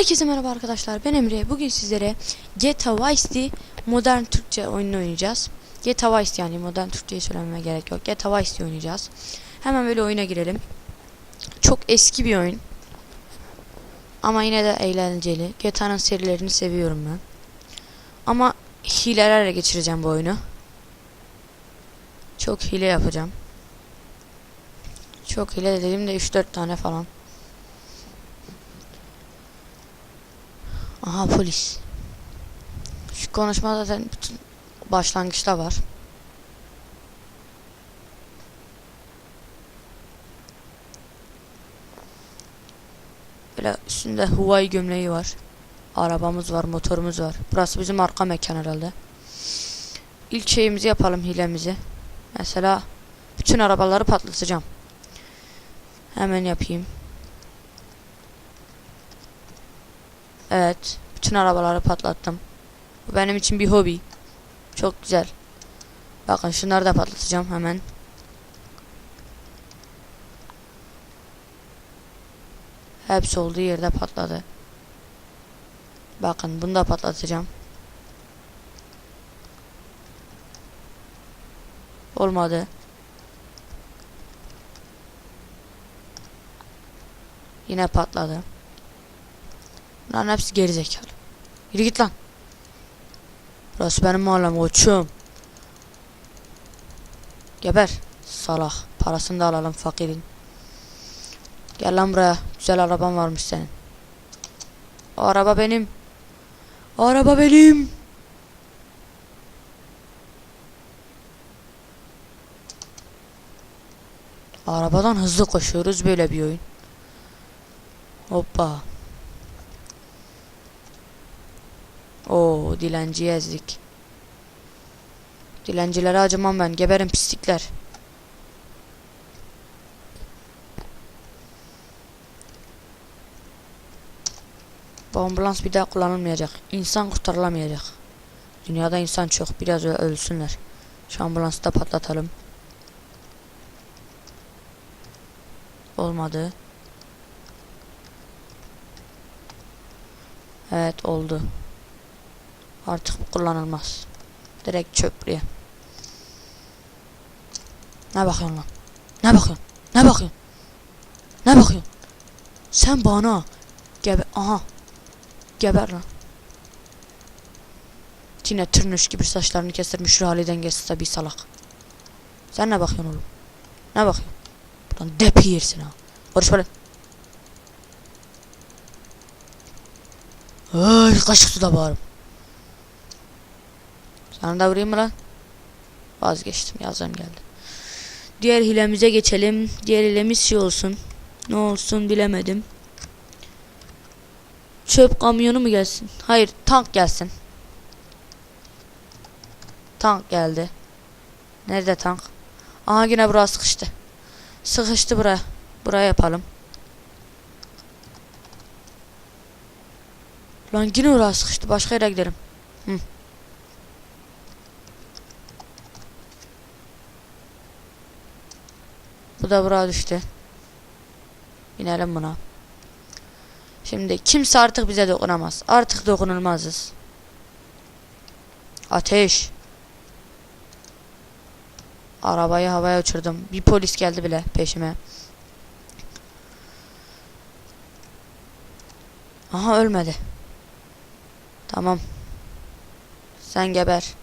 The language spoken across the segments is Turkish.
Herkese merhaba arkadaşlar. Ben Emre. Bugün sizlere GTA Vice modern Türkçe oyununu oynayacağız. GTA Vice yani modern Türkçeyi söylememe gerek yok. GTA Vice oynayacağız. Hemen böyle oyuna girelim. Çok eski bir oyun. Ama yine de eğlenceli. GTA'nın serilerini seviyorum ben. Ama hilelerle geçireceğim bu oyunu. Çok hile yapacağım. Çok hile dediğimde 3-4 tane falan Aha polis. Şu konuşma zaten bütün başlangıçta var. Böyle üstünde Huawei gömleği var. Arabamız var, motorumuz var. Burası bizim arka mekan herhalde. İlk şeyimizi yapalım hilemizi. Mesela bütün arabaları patlatacağım. Hemen yapayım. Evet. Bütün arabaları patlattım. Bu benim için bir hobi. Çok güzel. Bakın şunları da patlatacağım hemen. Hepsi olduğu yerde patladı. Bakın bunu da patlatacağım. Olmadı. Yine patladı. Lan hepsi gerizekalı. Yürü git lan. Burası benim mahallem koçum. Geber. Salak. Parasını da alalım fakirin. Gel lan buraya. Güzel araban varmış senin. O araba benim. O araba benim. Arabadan hızlı koşuyoruz böyle bir oyun. Hoppa. Dilenciyi ezdik. Dilencilere acımam ben. Geberin pislikler. Bu ambulans bir daha kullanılmayacak. İnsan kurtarılamayacak. Dünyada insan çok. Biraz ölsünler. Şu ambulansı da patlatalım. Olmadı. Evet oldu. Artık kullanılmaz. Direkt çöplüğe. Ne bakıyorsun lan? Ne bakıyorsun? Ne bakıyorsun? Ne bakıyorsun? Sen bana gebe aha geber lan. Yine tırnış gibi saçlarını kestirmiş şu haliden geçse tabi salak. Sen ne bakıyorsun oğlum? Ne bakıyorsun? Buradan depi yersin ha. Barış böyle. Ay kaşık suda bağırım. Sana da vurayım mı lan? Vazgeçtim yazım geldi. Diğer hilemize geçelim. Diğer hilemiz şey olsun. Ne olsun bilemedim. Çöp kamyonu mu gelsin? Hayır tank gelsin. Tank geldi. Nerede tank? Aha yine burası sıkıştı. Sıkıştı buraya. Buraya yapalım. Lan yine orası sıkıştı. Başka yere gidelim. Hı. Bu da buraya düştü. Binelim buna. Şimdi kimse artık bize dokunamaz. Artık dokunulmazız. Ateş. Arabayı havaya uçurdum. Bir polis geldi bile peşime. Aha ölmedi. Tamam. Sen geber.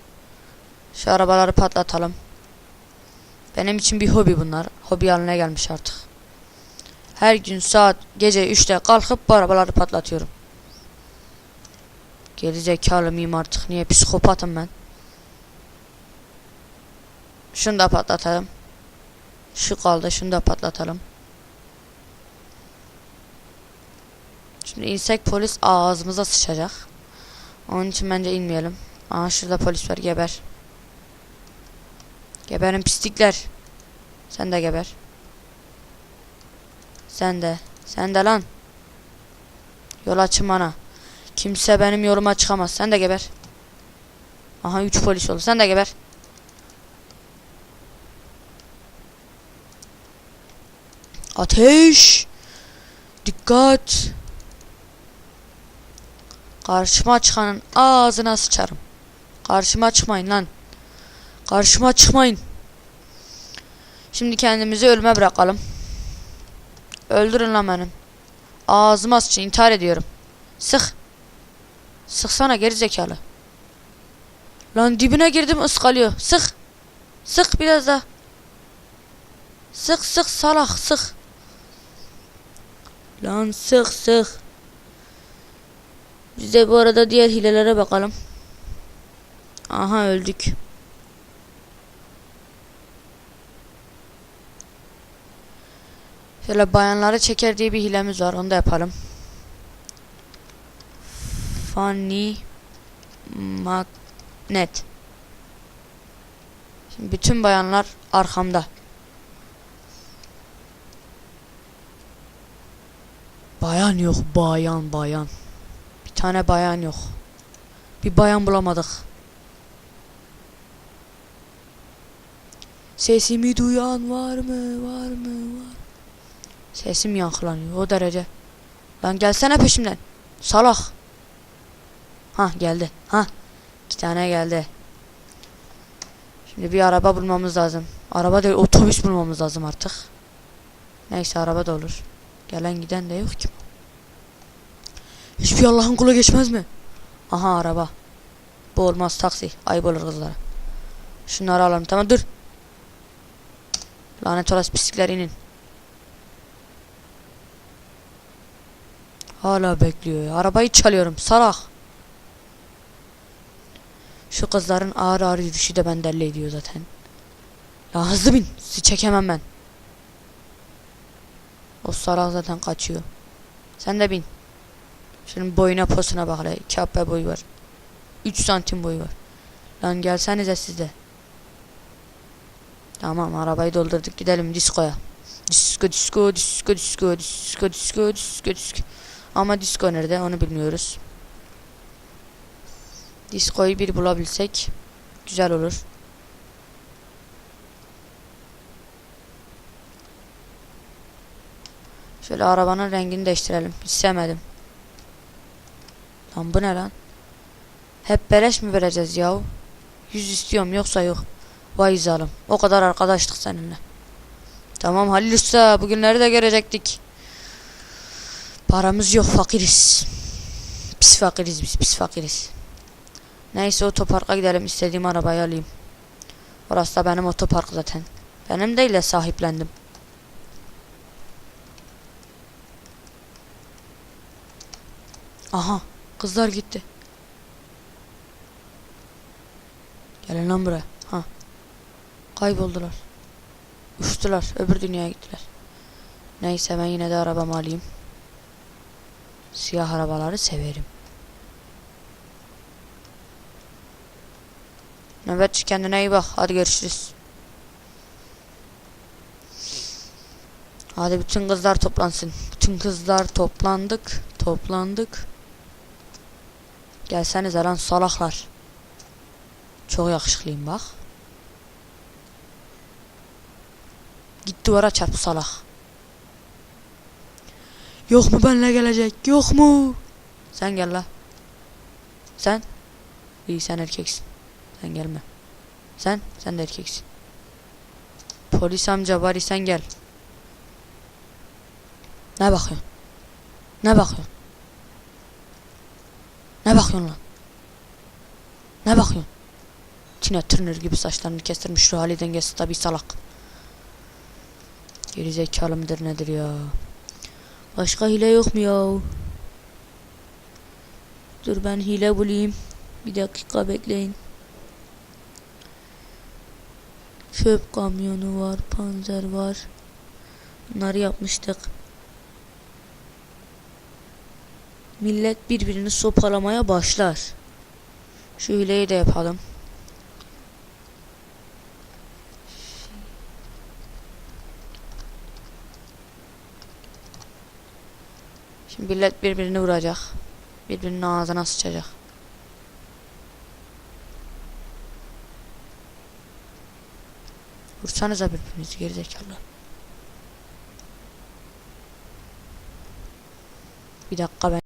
Şu arabaları patlatalım. Benim için bir hobi bunlar. Hobi haline gelmiş artık. Her gün saat gece 3'te kalkıp bu arabaları patlatıyorum. Geri zekalı mıyım artık? Niye psikopatım ben? Şunu da patlatalım. Şu kaldı. Şunu da patlatalım. Şimdi insek polis ağzımıza sıçacak. Onun için bence inmeyelim. Aa şurada polis var geber. Geberin pislikler. Sen de geber. Sen de. Sen de lan. Yol açın bana. Kimse benim yoluma çıkamaz. Sen de geber. Aha 3 polis oldu. Sen de geber. Ateş. Dikkat. Karşıma çıkanın ağzına sıçarım. Karşıma çıkmayın lan. Karşıma çıkmayın. Şimdi kendimizi ölüme bırakalım. Öldürün lan beni. Ağzıma sıçın intihar ediyorum. Sık. Sıksana geri zekalı. Lan dibine girdim ıskalıyor. Sık. Sık biraz daha. Sık sık salak sık. Lan sık sık. Biz de bu arada diğer hilelere bakalım. Aha öldük. Şöyle bayanları çeker diye bir hilemiz var. Onu da yapalım. Funny Magnet. Şimdi bütün bayanlar arkamda. Bayan yok. Bayan bayan. Bir tane bayan yok. Bir bayan bulamadık. Sesimi duyan var mı? Var mı? Var. Sesim yankılanıyor o derece. Lan gelsene peşimden. Salak. Ha geldi. Ha. İki tane geldi. Şimdi bir araba bulmamız lazım. Araba değil otobüs bulmamız lazım artık. Neyse araba da olur. Gelen giden de yok ki. Hiçbir Allah'ın kulu geçmez mi? Aha araba. Bu olmaz taksi. Ayıp olur kızlara. Şunları alalım tamam dur. Lanet olası pislikler inin. Hala bekliyor. Arabayı çalıyorum. Salak. Şu kızların ağır ağır yürüyüşü de ben deli ediyor zaten. Ya hızlı bin. Sizi çekemem ben. O salak zaten kaçıyor. Sen de bin. Şunun boyuna posuna bak. Kape boyu var. 3 santim boyu var. Lan gelsenize siz de. Tamam arabayı doldurduk gidelim diskoya. Disko disko disko disko disko disko disko disko. Ama disco nerede onu bilmiyoruz. Diskoyu bir bulabilsek güzel olur. Şöyle arabanın rengini değiştirelim. Hiç sevmedim. Lan bu ne lan? Hep beleş mi vereceğiz yahu? Yüz istiyorum yoksa yok. Vay zalim. O kadar arkadaşlık seninle. Tamam Halil Usta bugünleri de görecektik. Paramız yok fakiriz. Pis fakiriz biz pis fakiriz. Neyse otoparka gidelim istediğim arabayı alayım. Orası da benim otopark zaten. Benim değil de sahiplendim. Aha kızlar gitti. Gelin lan buraya. Ha. Kayboldular. Uçtular. Öbür dünyaya gittiler. Neyse ben yine de arabamı alayım. Siyah arabaları severim. Nöbetçi kendine iyi bak. Hadi görüşürüz. Hadi bütün kızlar toplansın. Bütün kızlar toplandık. Toplandık. Gelsenize lan salaklar. Çok yakışıklıyım bak. Git duvara çarp salak. Yok mu benle gelecek? Yok mu? Sen gel la. Sen? İyi sen erkeksin. Sen gelme. Sen? Sen de erkeksin. Polis amca bari sen gel. Ne bakıyorsun? Ne bakıyorsun? Ne bakıyorsun lan? Ne bakıyorsun? Tina Turner gibi saçlarını kestirmiş şu hali dengesi tabi salak. Gerizekalı mıdır nedir ya? Başka hile yok mu ya? Dur ben hile bulayım. Bir dakika bekleyin. Çöp kamyonu var, panzer var. Bunları yapmıştık. Millet birbirini sopalamaya başlar. Şu hileyi de yapalım. Şimdi millet birbirini vuracak. Birbirinin ağzına sıçacak. Vursanıza birbirinizi gerizekalı. Bir dakika ben